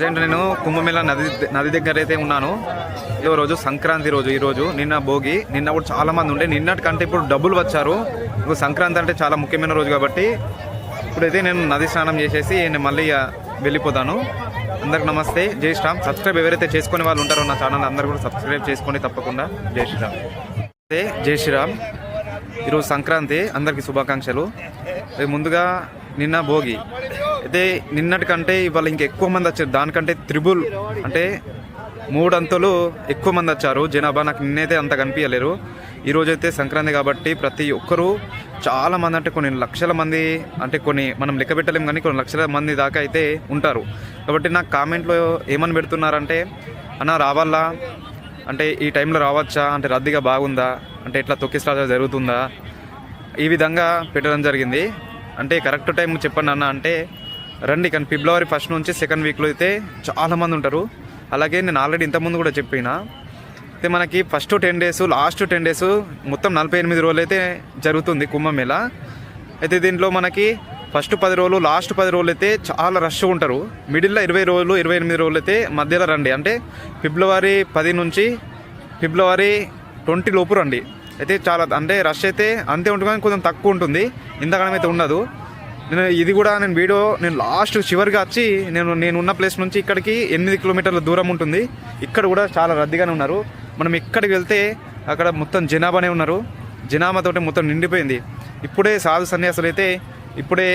Present నేను కుంభమేళ నది నది దగ్గర అయితే ఉన్నాను. ఇదో రోజు సంక్రాంతి రోజు ఈరోజు నిన్న భోగి నిన్న కూడా చాలామంది ఉండే. నిన్నటి కంటే ఇప్పుడు డబ్బులు వచ్చారు. ఇప్పుడు సంక్రాంతి అంటే చాలా ముఖ్యమైన రోజు కాబట్టి ఇప్పుడైతే నేను నది స్నానం చేసేసి నేను మళ్ళీ వెళ్ళిపోతాను. అందరికి నమస్తే జై శ్రామ్ సబ్స్క్రైబ్ ఎవరైతే చేసుకునే వాళ్ళు ఉంటారో నా ఛానల్ అందరూ కూడా సబ్స్క్రైబ్ చేసుకొని తప్పకుండా జై శ్రీరామ్. నమస్తే, జై శ్రీరామ్. ఈరోజు సంక్రాంతి అందరికీ శుభాకాంక్షలు. ముందుగా నిన్న భోగి. అయితే నిన్నటి కంటే ఇవాళ ఇంకా ఎక్కువ మంది వచ్చారు. దానికంటే త్రిబుల్ అంటే మూడంతలు ఎక్కువ మంది వచ్చారు. జనాభా నాకు నిన్నైతే అంత కనిపించలేరు ఈరోజు అయితే సంక్రాంతి కాబట్టి ప్రతి ఒక్కరూ చాలా మంది అంటే కొన్ని లక్షల మంది అంటే కొన్ని మనం లెక్క పెట్టలేము కానీ కొన్ని లక్షల మంది దాకా అయితే ఉంటారు. కాబట్టి నాకు కామెంట్లో ఏమని పెడుతున్నారంటే అన్న రావాలా? అంటే ఈ టైంలో రావచ్చా? అంటే రద్దీగా బాగుందా? అంటే ఇట్లా తొక్కిసలాట జరుగుతుందా? ఈ విధంగా పెట్టడం జరిగింది. అంటే కరెక్ట్ టైం చెప్పండి అన్న అంటే రండి కానీ ఫిబ్రవరి ఫస్ట్ నుంచి సెకండ్ వీక్లో అయితే చాలామంది ఉంటారు. అలాగే నేను ఆల్రెడీ ఇంతకుముందు కూడా చెప్పిన. అయితే మనకి first ten days last ten days మొత్తం నలభై ఎనిమిది రోజులు అయితే జరుగుతుంది కుంభమేళ అయితే దీంట్లో మనకి ఫస్ట్ పది రోజులు లాస్ట్ పది రోజులు అయితే చాలా రష్ ఉంటారు. మిడిల్లో ఇరవై రోజులు ఇరవై ఎనిమిది రోజులు అయితే మధ్యలో రండి. అంటే ఫిబ్రవరి పది నుంచి ఫిబ్రవరి ట్వంటీ లోపు రండి. అయితే చాలా అంటే రష్ అయితే అంతే ఉంటుంది కానీ కొంచెం తక్కువ ఉంటుంది. ఇంతకాలం అయితే ఉండదు. నేను ఇది కూడా నేను వీడియో నేను లాస్ట్ చివరిగా వచ్చి నేను నేను ఉన్న ప్లేస్ నుంచి ఇక్కడికి ఎనిమిది కిలోమీటర్ల దూరం ఉంటుంది. ఇక్కడ కూడా చాలా రద్దీగానే ఉన్నారు. మనం ఇక్కడికి వెళ్తే అక్కడ మొత్తం జనాభానే ఉన్నారు. జనాభాతోటి మొత్తం నిండిపోయింది. ఇప్పుడే సాధు సన్యాసులు అయితే ఇప్పుడే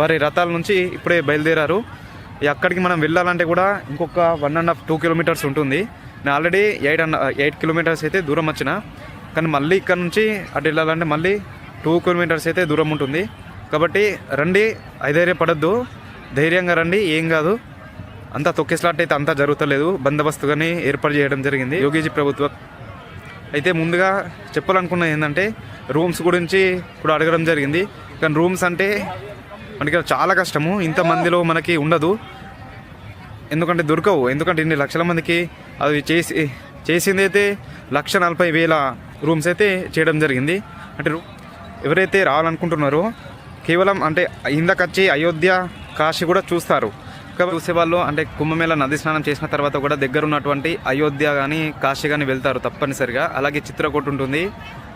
వారి రథాల నుంచి ఇప్పుడే బయలుదేరారు. అక్కడికి మనం వెళ్ళాలంటే కూడా ఇంకొక one and half two kilometres ఉంటుంది. నేను already eight and eight kilometres అయితే దూరం వచ్చిన. కానీ మళ్ళీ ఇక్కడ నుంచి అటు వెళ్ళాలంటే మళ్ళీ టూ కిలోమీటర్స్ అయితే దూరం ఉంటుంది. కాబట్టి రండి ఐధైర్యపడద్దు. ధైర్యంగా రండి ఏం కాదు. అంతా తొక్కేస్లాట్ అయితే అంతా జరుగుతలేదు. బందోబస్తుగానే ఏర్పాటు చేయడం జరిగింది. యోగీజీ ప్రభుత్వం. అయితే ముందుగా చెప్పాలనుకున్నది ఏంటంటే రూమ్స్ గురించి ఇప్పుడు అడగడం జరిగింది. కానీ రూమ్స్ అంటే మనకి చాలా కష్టము. ఇంతమందిలో మనకి ఉండదు. ఎందుకంటే దొరకవు. ఎందుకంటే ఇన్ని లక్షల మందికి అవి చేసి చేసింది అయితే లక్ష నలభై వేల రూమ్స్ అయితే చేయడం జరిగింది. అంటే ఎవరైతే రావాలనుకుంటున్నారో కేవలం అంటే ఇందకచ్చి అయోధ్య కాశీ కూడా చూస్తారు. కాబట్టి చూసేవాళ్ళు అంటే కుంభమేళ నది స్నానం చేసిన తర్వాత కూడా దగ్గర ఉన్నటువంటి అయోధ్య కానీ కాశీ కానీ వెళ్తారు తప్పనిసరిగా. అలాగే చిత్రకూట ఉంటుంది.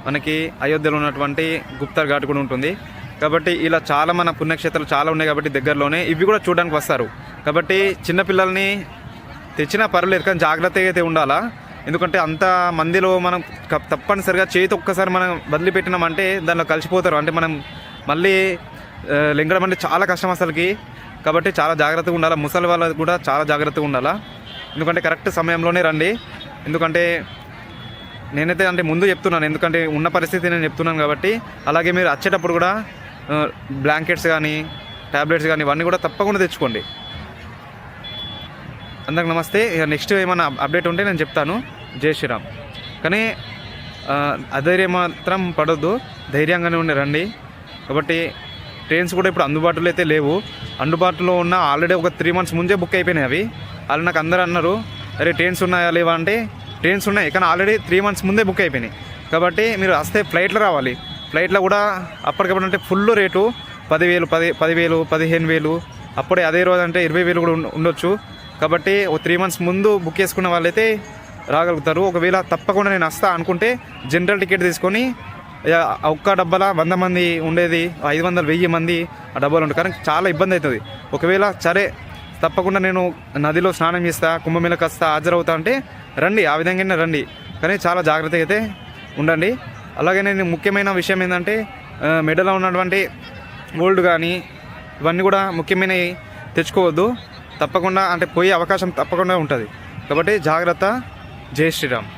మనకి అయోధ్యలో ఉన్నటువంటి గుప్తర్ ఘాట్ కూడా ఉంటుంది. కాబట్టి ఇలా చాలా మన పుణ్యక్షేత్రాలు చాలా ఉన్నాయి కాబట్టి దగ్గరలోనే. ఇవి కూడా చూడడానికి వస్తారు. కాబట్టి చిన్నపిల్లల్ని తెచ్చినా పర్లేదు కానీ జాగ్రత్తగా అయితే ఉండాలా? ఎందుకంటే అంత మందిలో మనం తప్పనిసరిగా చేతి ఒక్కసారి మనం వదిలిపెట్టినామంటే దానిలో కలిసిపోతారు. అంటే మనం మళ్ళీ లింగడం అంటే చాలా కష్టం అసలుకి. కాబట్టి చాలా జాగ్రత్తగా ఉండాలా. ముసలి వాళ్ళకి కూడా చాలా జాగ్రత్తగా ఉండాలా. ఎందుకంటే కరెక్ట్ సమయంలోనే రండి. ఎందుకంటే నేనైతే అంటే ముందు చెప్తున్నాను. ఎందుకంటే ఉన్న పరిస్థితి నేను చెప్తున్నాను కాబట్టి. అలాగే మీరు వచ్చేటప్పుడు కూడా బ్లాంకెట్స్ కానీ ట్యాబ్లెట్స్ కానీ ఇవన్నీ కూడా తప్పకుండా తెచ్చుకోండి. అందరికి నమస్తే. ఇక నెక్స్ట్ ఏమైనా అప్డేట్ ఉంటే నేను చెప్తాను. జై శ్రీరామ్. కానీ అధైర్యం మాత్రం పడొద్దు. ధైర్యంగానే ఉండి రండి. కాబట్టి ట్రైన్స్ కూడా ఇప్పుడు అందుబాటులో అయితే లేవు. అందుబాటులో ఉన్న ఆల్రెడీ ఒక త్రీ మంత్స్ ముందే బుక్ అయిపోయినాయి అవి. వాళ్ళు నాకు అందరూ అన్నారు అరే ట్రైన్స్ ఉన్నాయా లేవా? అంటే ట్రైన్స్ ఉన్నాయి కానీ ఆల్రెడీ త్రీ మంత్స్ ముందే బుక్ అయిపోయినాయి. కాబట్టి మీరు వస్తే ఫ్లైట్లో రావాలి. ఫ్లైట్లో కూడా అప్పటికప్పుడు అంటే ఫుల్ రేటు పదివేలు పది పదివేలు పదిహేను వేలు. అప్పుడే అదే రోజు అంటే ఇరవై వేలు కూడా ఉండొచ్చు. కాబట్టి ఒక త్రీ మంత్స్ ముందు బుక్ చేసుకున్న వాళ్ళైతే రాగలుగుతారు. ఒకవేళ తప్పకుండా నేను వస్తా అనుకుంటే జనరల్ టికెట్ తీసుకొని ఒక్క డబ్బాల వంద మంది ఉండేది ఐదు వందలు వెయ్యి మంది ఆ డబ్బాలు ఉంటాయి కానీ చాలా ఇబ్బంది అవుతుంది. ఒకవేళ సరే తప్పకుండా నేను నదిలో స్నానం చేస్తా కుంభమేళకు వస్తా హాజరవుతా అంటే రండి ఆ విధంగానే రండి. కానీ చాలా జాగ్రత్తగా అయితే ఉండండి. అలాగే నేను ముఖ్యమైన విషయం ఏంటంటే మెడలో ఉన్నటువంటి గోల్డ్ కానీ ఇవన్నీ కూడా ముఖ్యమైనవి తెచ్చుకోవద్దు. తప్పకుండా అంటే పోయే అవకాశం తప్పకుండా ఉంటుంది. కాబట్టి జాగ్రత్త. జై శ్రీరామ్.